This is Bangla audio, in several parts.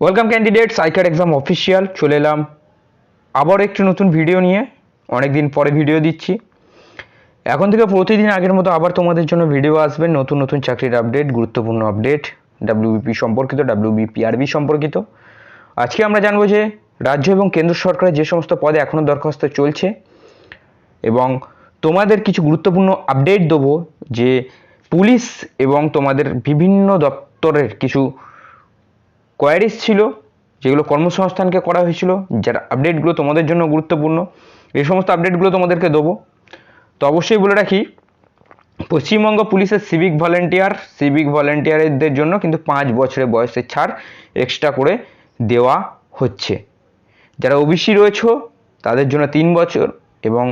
ওয়েলকাম ক্যান্ডিডেট সাইকার এক্সাম অফিসিয়াল চলে এলাম। আবার একটি নতুন ভিডিও নিয়ে। অনেক দিন পরে ভিডিও দিচ্ছি। এখন থেকে প্রতিদিন আগের মতো আবার তোমাদের জন্য ভিডিও আসবে। নতুন নতুন চাকরির আপডেট গুরুত্বপূর্ণ আপডেট ডাব্লিউবিপি সম্পর্কিত ডাব্লিউবিপিআরবি সম্পর্কিত। আজকে আমরা জানব যে রাজ্য এবং কেন্দ্র সরকারের যে সমস্ত পদে এখনও দরখাস্ত চলছে এবং তোমাদের কিছু গুরুত্বপূর্ণ আপডেট দেবো যে পুলিশ এবং তোমাদের বিভিন্ন দপ্তরের কিছু কোয়ারিজ ছিল, যেগুলো কর্মসংস্থানকে করা হয়েছিল, যার আপডেটগুলো তোমাদের জন্য গুরুত্বপূর্ণ, এই সমস্ত আপডেটগুলো তোমাদেরকে দেবো। তো অবশ্যই বলে রাখি, পশ্চিমবঙ্গ পুলিশের সিভিক ভলেন্টিয়ার সিভিক ভলেন্টিয়ারদের জন্য কিন্তু পাঁচ বছরের বয়সের ছাড় এক্সট্রা করে দেওয়া হচ্ছে। যারা ওবিসি রয়েছে, তাদের জন্য তিন বছর এবং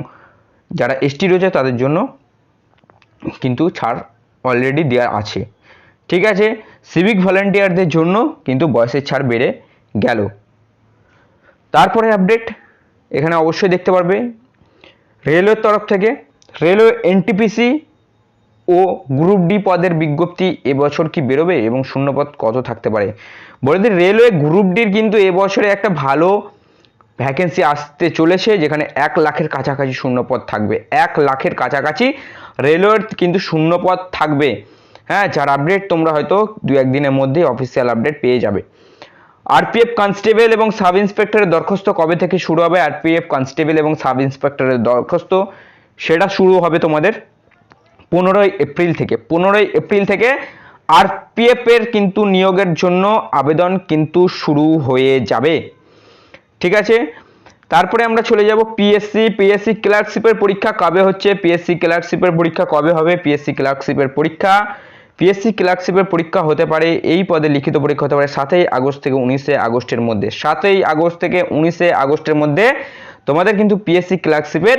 যারা এসটি রয়েছে, তাদের জন্য কিন্তু ছাড় অলরেডি দেওয়া আছে। ঠিক আছে? সিভিক ভলেন্টিয়ারদের জন্য কিন্তু বয়সের ছাড় বেড়ে গেল। তারপরে আপডেট এখানে অবশ্যই দেখতে পারবে। রেলওয়ের তরফ থেকে, রেলওয়ে এনটিপিসি ও গ্রুপ ডি পদের বিজ্ঞপ্তি এবছর কি বেরোবে এবং শূন্যপদ কত থাকতে পারে? বলে দিই, রেলওয়ে গ্রুপ ডির কিন্তু এবছরে একটা ভালো ভ্যাকেন্সি আসতে চলেছে, যেখানে এক লাখের কাছাকাছি শূন্যপদ থাকবে। এক লাখের কাছাকাছি রেলওয়ের কিন্তু শূন্যপদ থাকবে। হ্যাঁ যার আপডেট তোমরা হয়তো দু একদিনের মধ্যেই অফিসিয়াল আপডেট পেয়ে যাবে। আরপিএফ কনস্টেবল এবং সাব ইন্সপেক্টরের দরখাস্ত কবে থেকে শুরু হবে? আরপিএফ কনস্টেবল এবং সাব ইন্সপেক্টরের দরখাস্ত, সেটা শুরু হবে তোমাদের পনেরোই এপ্রিল থেকে। পনেরোই এপ্রিল থেকে আরপিএফ এর কিন্তু নিয়োগের জন্য আবেদন কিন্তু শুরু হয়ে যাবে। ঠিক আছে? তারপরে আমরা চলে যাব পিএসসি পিএসসি ক্লার্কশিপের পরীক্ষা কবে হচ্ছে? পিএসসি ক্লার্কশিপের পরীক্ষা কবে হবে? পিএসসি ক্লার্কশিপের পরীক্ষা পিএসসি ক্লার্কশিপের পরীক্ষা হতে পারে, এই পদে লিখিত পরীক্ষা হতে পারে সাতই আগস্ট থেকে উনিশে আগস্টের মধ্যে। সাতই আগস্ট থেকে উনিশে আগস্টের মধ্যে তোমাদের কিন্তু পিএসসি ক্লার্কশিপের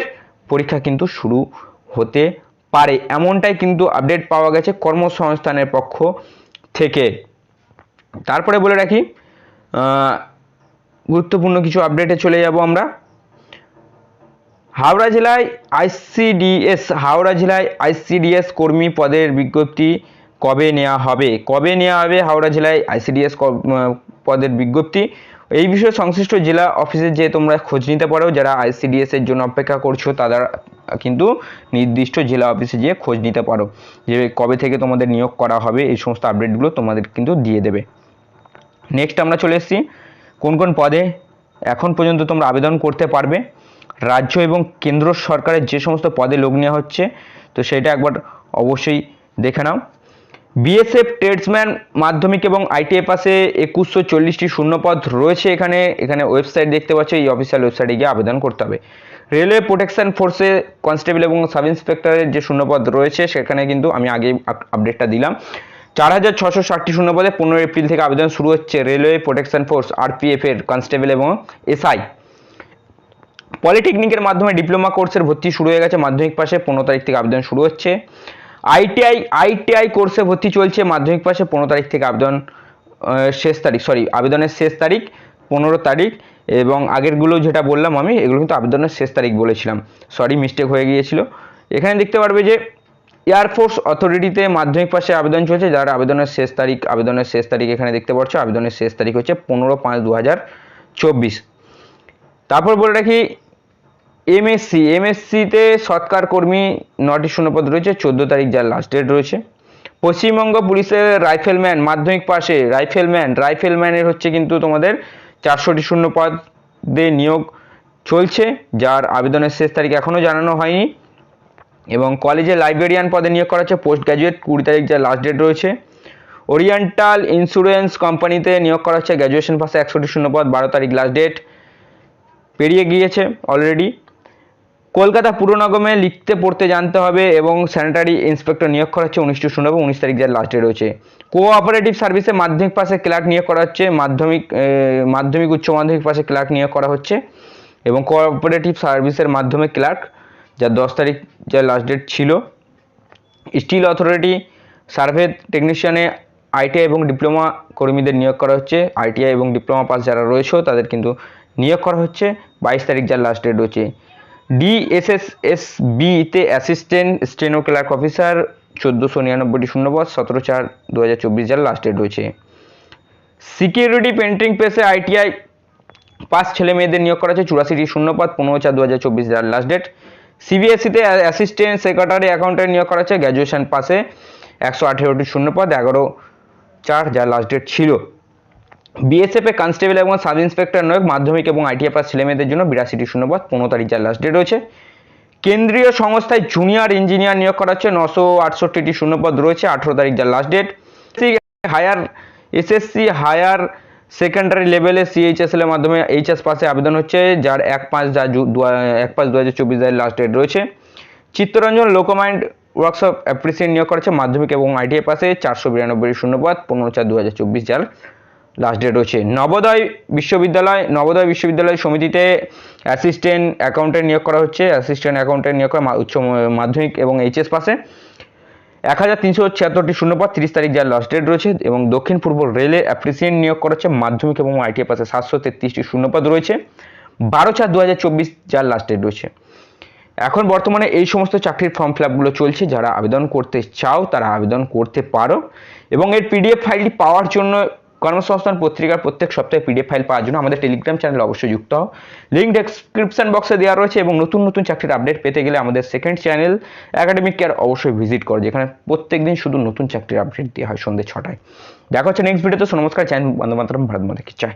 পরীক্ষা কিন্তু শুরু হতে পারে। এমনটাই কিন্তু আপডেট পাওয়া গেছে কর্মসংস্থানের পক্ষ থেকে। তারপরে বলে রাখি গুরুত্বপূর্ণ কিছু আপডেটে চলে যাব আমরা। হাওড়া জেলায় আইসিডিএস হাওড়া জেলায় আইসিডিএস কর্মী পদের বিজ্ঞপ্তি কবে নেওয়া হবে? কবে নেওয়া হবে হাওড়া জেলায় আইসিডিএস পদের বিজ্ঞপ্তি? এই বিষয়ে সংশ্লিষ্ট জেলা অফিসে যে তোমরা খোঁজ নিতে পারো, যারা আইসিডিএস এর জন্য অপেক্ষা করছ, তারা কিন্তু নির্দিষ্ট জেলা অফিসে গিয়ে খোঁজ নিতে পারো যে কবে থেকে তোমাদের নিয়োগ করা হবে, এই সমস্ত আপডেটগুলো তোমাদের কিন্তু দিয়ে দেবে। নেক্সট আমরা চলে এসেছি, কোন কোন পদে এখন পর্যন্ত তোমরা আবেদন করতে পারবে? রাজ্য এবং কেন্দ্র সরকারের যে সমস্ত পদে লোক নেওয়া হচ্ছে, তো সেটা একবার অবশ্যই দেখে নাও। বিএসএফ ট্রেডসম্যান মাধ্যমিক এবং আইটিএ পাশে একুশশো চল্লিশটি শূন্যপদ রয়েছে এখানে। এখানে ওয়েবসাইট দেখতে পাচ্ছ, এই অফিসিয়াল ওয়েবসাইটে গিয়ে আবেদন করতে হবে। রেলওয়ে প্রোটেকশন ফোর্সে কনস্টেবল এবং সাব ইন্সপেক্টরের যে শূন্যপদ রয়েছে, সেখানে কিন্তু আমি আগেই আপডেটটা দিলাম। চার হাজার ছশো ষাটটি শূন্যপদে পনেরো এপ্রিল থেকে আবেদন শুরু হচ্ছে রেলওয়ে প্রোটেকশন ফোর্স আরপিএফ এর কনস্টেবল এবং এসআই পলিটেকনিকের মাধ্যমে ডিপ্লোমা কোর্সের ভর্তি শুরু হয়ে গেছে, মাধ্যমিক পাশে পনেরো তারিখ থেকে আবেদন শুরু হচ্ছে। আইটিআই আইটিআই কোর্সে ভর্তি চলছে মাধ্যমিক পাশে পনেরো তারিখ থেকে আবেদন শেষ তারিখ সরি আবেদনের শেষ তারিখ, পনেরো তারিখ এবং আগেরগুলো যেটা বললাম আমি, এগুলো কিন্তু আবেদনের শেষ তারিখ বলেছিলাম। সরি মিস্টেক হয়ে গিয়েছিল। এখানে দেখতে পারবে যে এয়ারফোর্স অথরিটিতে মাধ্যমিক পাশে আবেদন চলছে, যার আবেদনের শেষ তারিখ, আবেদনের শেষ তারিখ এখানে দেখতে পাচ্ছ, আবেদনের শেষ তারিখ হচ্ছে পনেরো পাঁচ দু হাজার চব্বিশ। তারপর বলে রাখি এমএসসি এমএসসিতে সৎকার কর্মী নটি শূন্যপদ রয়েছে, চোদ্দ তারিখ যার লাস্ট ডেট রয়েছে। পশ্চিমবঙ্গ পুলিশের রাইফেলম্যান, মাধ্যমিক পাশে রাইফেলম্যান, রাইফেলম্যানের হচ্ছে কিন্তু তোমাদের চারশোটি শূন্যপদে নিয়োগ চলছে, যার আবেদনের শেষ তারিখ এখনও জানানো হয়নি। এবং কলেজে লাইব্রেরিয়ান পদে নিয়োগ করা হচ্ছে পোস্ট গ্র্যাজুয়েট কুড়ি তারিখ যার লাস্ট ডেট রয়েছে। ওরিয়েন্টাল ইন্স্যুরেন্স কোম্পানিতে নিয়োগ করা হচ্ছে গ্র্যাজুয়েশন পাশে একশোটি শূন্যপদ, বারো তারিখ লাস্ট ডেট পেরিয়ে গিয়েছে অলরেডি কলকাতা পুরনগমে লিখতে, পড়তে জানতে হবে এবং স্যানিটারি ইন্সপেক্টর নিয়োগ করা হচ্ছে উনিশটি শূন্য উনিশ তারিখ যার লাস্টে রয়েছে। কোঅপারেটিভ সার্ভিসে মাধ্যমিক পাশে ক্লার্ক নিয়োগ করা হচ্ছে, মাধ্যমিক মাধ্যমিক উচ্চ মাধ্যমিক পাশে ক্লার্ক নিয়োগ করা হচ্ছে এবং কোঅপারেটিভ সার্ভিসের মাধ্যমে ক্লার্ক যার দশ তারিখ যার লাস্ট ডেট ছিল। স্টিল অথরিটি সার্ভে টেকনিশিয়ানে আইটিআই এবং ডিপ্লোমা কর্মীদের নিয়োগ করা হচ্ছে। আইটিআই এবং ডিপ্লোমা পাস যারা রয়েছে তাদের কিন্তু নিয়োগ করা হচ্ছে। বাইশ তারিখ যার লাস্ট ডেট রয়েছে। ডিএসএসএসবিতে অ্যাসিস্ট্যান্ট স্টেনো ক্লার্ক অফিসার, চোদ্দোশো নিরানব্বইটি শূন্যপদ, সতেরো চার দু হাজার চব্বিশ যার লাস্ট ডেট রয়েছে। সিকিউরিটি পেন্টিং পেসে আইটিআই পাঁচ ছেলে মেয়েদের নিয়োগ করা হচ্ছে চুরাশিটি শূন্যপদ, পনেরো চার দু হাজার চব্বিশ যার লাস্ট ডেট সিবিএসসিতে অ্যাসিস্ট্যান্ট সেক্রেটারি অ্যাকাউন্টেন্ট নিয়োগ করা হচ্ছে গ্র্যাজুয়েশন পাসে একশো আঠেরোটি শূন্যপদ, এগারো চার যার লাস্ট ডেট ছিল। বিএসএফে কনস্টেবল এবং সাব ইন্সপেক্টর নিয়োগ মাধ্যমিক এবং আইটিআই পাস ছেলেমেয়েদের জন্য বিরাশিটি শূন্যপদ, পনেরো তারিখ যার লাস্ট ডেট রয়েছে। কেন্দ্রীয় সংস্থায় জুনিয়র ইঞ্জিনিয়ার নিয়োগ করা হচ্ছে, নশো আটষট্টিটি শূন্যপদ রয়েছে, আঠেরো তারিখ যার last date higher SSC higher secondary লেভেলে সিএইচএসএল এর মাধ্যমে এইচএস পাসে আবেদন হচ্ছে, যার এক পাঁচ যা এক পাঁচ দু হাজার চব্বিশ লাস্ট ডেট রয়েছে। চিত্তরঞ্জন লোকোমাইন্ড ওয়ার্কশপ অ্যাপ্রিসিয়েট নিয়োগ করেছে মাধ্যমিক এবং আইটিআই পাসে চারশো বিরানব্বই শূন্যপদ, পনেরো চার দু হাজার চব্বিশ যার লাস্ট ডেট রয়েছে। নবোদয় বিশ্ববিদ্যালয় নবোদয় বিশ্ববিদ্যালয় সমিতিতে অ্যাসিস্ট্যান্ট অ্যাকাউন্টেন্ট নিয়োগ করা হচ্ছে। অ্যাসিস্ট্যান্ট অ্যাকাউন্টেন্ট নিয়োগ করা উচ্চ মাধ্যমিক এবং এইচএস পাসে এক হাজার তিনশো ছিয়াত্তরটি শূন্যপদ, তিরিশ তারিখ যার লাস্ট ডেট রয়েছে এবং দক্ষিণ পূর্ব রেলে অ্যাপ্রিসিয়েন্ট নিয়োগ করা হচ্ছে। মাধ্যমিক এবং আইটিআই পাসে সাতশো তেত্রিশটি শূন্যপদ রয়েছে। বারো চার দু হাজার চব্বিশ যার লাস্ট ডেট রয়েছে। এখন বর্তমানে এই সমস্ত চাকরির ফর্ম ফিল চলছে। যারা আবেদন করতে চাও তারা আবেদন করতে পারো এবং এর পিডিএফ ফাইলটি পাওয়ার জন্য কর্মসংস্থান পত্রিকার প্রত্যেক সপ্তাহে পিডিএফ ফাইল পাওয়ার জন্য আমাদের টেলিগ্রাম চ্যানেল অবশ্যই যুক্ত হও। লিঙ্ক ডেসক্রিপশন বক্সে দেওয়া রয়েছে এবং নতুন নতুন চাকরির আপডেট পেতে গেলে আমাদের সেকেন্ড চ্যানেল একাডেমিক কেয়ার অবশ্যই ভিজিট করো, যেখানে প্রত্যেক দিন শুধু নতুন চাকরির আপডেট দেওয়া হয় সন্ধ্যে ছটায়। দেখা হচ্ছে নেক্সট ভিডিওতে নমস্কার, চ্যানেল বন্ধু ভারত মাতা চায়?